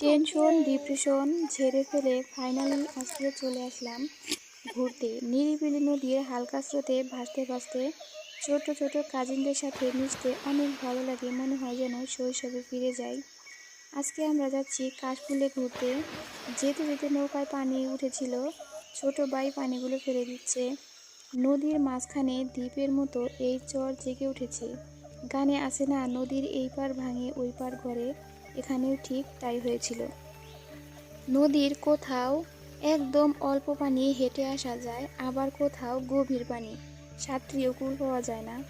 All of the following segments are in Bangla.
টেনশন, ডিপ্রেশন ঝেড়ে ফেলে ফাইনালি আজকে চলে আসলাম ঘুরতে। নিরিবিলি নদীর হালকা স্রোতে ভাসতে ভাসতে ছোট ছোট কাজিনদের সাথে মিশতে অনেক ভালো লাগে, মনে হয় যেন শৈশবে ফিরে যাই। আজকে আমরা যাচ্ছি কাশফুলে ঘুরতে। যেতে যেতে নৌকায় পানি উঠেছিল, ছোট বাই পানিগুলো ফেলে দিচ্ছে। নদীর মাঝখানে দ্বীপের মতো এই চর জেগে উঠেছে। গানে আসে না, নদীর এই পার ভাঙে ওই পার ঘরে। এখানেও ঠিক তাই হয়েছিল। নদীর কোথাও একদম অল্প পানি হেঁটে আসা যায়, আবার কোথাও গভীর পানি। সাঁতরিও কুল পাওয়া যায় না,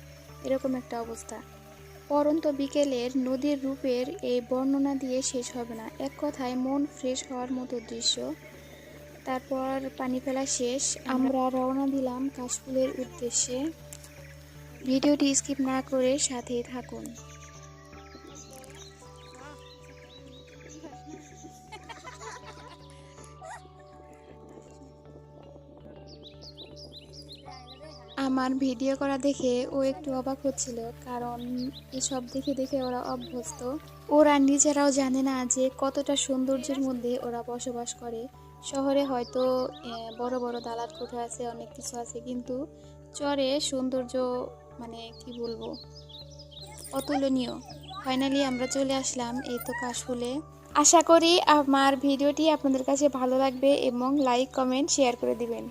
এরকম একটা অবস্থা। পরন্ত বিকেলের নদীর রূপের এই বর্ণনা দিয়ে শেষ হবে না। এক কথায় মন ফ্রেশ হওয়ার মতো দৃশ্য। তারপর পানি ফেলা শেষ। আমরা রওনা দিলাম কাশফুলের উদ্দেশ্যে। ভিডিওটি স্কিপ না করে সাথেই থাকুন। আমার ভিডিও করা দেখে ও একটু অবাক হচ্ছিল, কারণ এসব দেখে দেখে ওরা অভ্যস্ত। ওরা নিজেরাও জানে না যে কতটা সৌন্দর্যের মধ্যে ওরা বসবাস করে। শহরে হয়তো বড় বড় দালাত কোঠা আছে, অনেক কিছু আছে, কিন্তু চরে সৌন্দর্য মানে কি বলব, অতুলনীয়। ফাইনালি আমরা চলে আসলাম এই তো কাশফুলে। আশা করি আমার ভিডিওটি আপনাদের কাছে ভালো লাগবে এবং লাইক, কমেন্ট, শেয়ার করে দিবেন।